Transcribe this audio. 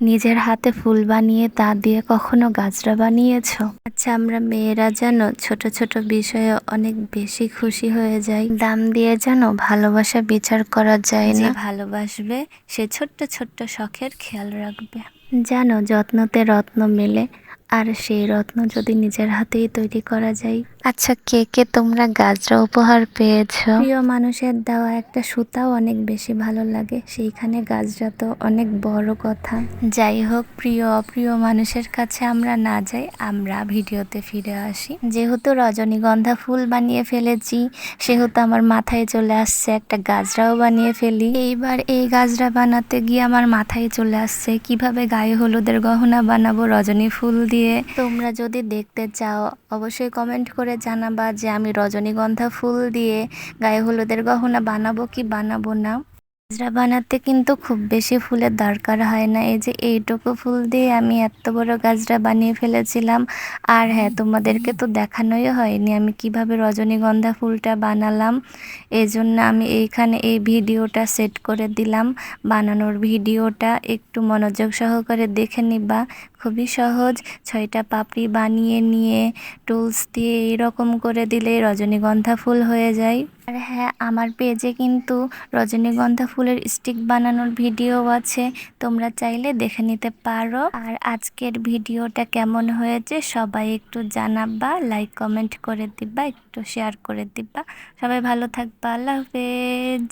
নিজের হাতে ফুল বানিয়ে তা দিয়ে কখনো গাছরা বানিয়েছো? আচ্ছা আমরা মেয়েরা যেন ছোট ছোট বিষয়ে অনেক বেশি খুশি হয়ে যাই। দাম দিয়ে যেন ভালোবাসা বিচার করা যায় না। ভালোবাসবে সে ছোট্ট ছোট্ট শখের খেয়াল রাখবে। জানো যত্নতে রত্ন মেলে আর সেই রত্ন যদি নিজের হাতেই তৈরি করা যায়। আচ্ছা কে কে তোমরা গাজরা উপহার পেয়েছ? প্রিয় মানুষের দেওয়া একটা সুতাও অনেক বেশি ভালো লাগে। সেইখানে গাজরা তো অনেক বড় কথা। যাই হোক, প্রিয় অপ্রিয় মানুষের কাছে আমরা না যাই, আমরা ভিডিওতে ফিরে আসি। যেহেতু রজনীগন্ধা ফুল বানিয়ে ফেলেছি, সেহেতু আমার মাথায় চলে আসছে একটা গাজরাও বানিয়ে ফেলি। এইবার এই গাজরা বানাতে গিয়ে আমার মাথায় চলে আসছে, কীভাবে গায়ে হলুদের গহনা বানাবো রজনী ফুল দিয়ে? তোমরা যদি দেখতে চাও, অবশ্যই কমেন্ট করে জানাবা যে আমি রজনীগন্ধা ফুল দিয়ে গায়ে হলুদের গহনা বানাবো কি বানাবো না। গাজরা বানাতে কিন্তু খুব বেশি ফুলের দরকার হয় না। এই যে এইটুকু ফুল দিয়ে আমি এত বড় গাজরা বানিয়ে ফেলেছিলাম। আর হ্যাঁ তোমাদেরকে তো দেখানোই হয়নি আমি কীভাবে রজনীগন্ধা ফুলটা বানালাম। এই জন্য আমি এইখানে এই ভিডিওটা সেট করে দিলাম। বানানোর ভিডিওটা একটু মনোযোগ সহকারে দেখে নিবা। খুবই সহজ, ছয়টা পাপড়ি বানিয়ে নিয়ে, টুলস দিয়ে এরকম করে দিলে রজনীগন্ধা ফুল হয়ে যায়। আর হ্যাঁ আমার পেজে কিন্তু রজনীগন্ধা ফুলের স্টিক বানানোর ভিডিও আছে। তোমরা চাইলে দেখে নিতে পারো। আর আজকের ভিডিওটা কেমন হয়েছে সবাই একটু জানাবা লাইক কমেন্ট করে দিবা, একটু শেয়ার করে দিবা। সবাই ভালো থাকবা, আল্লাহ হাফেজ।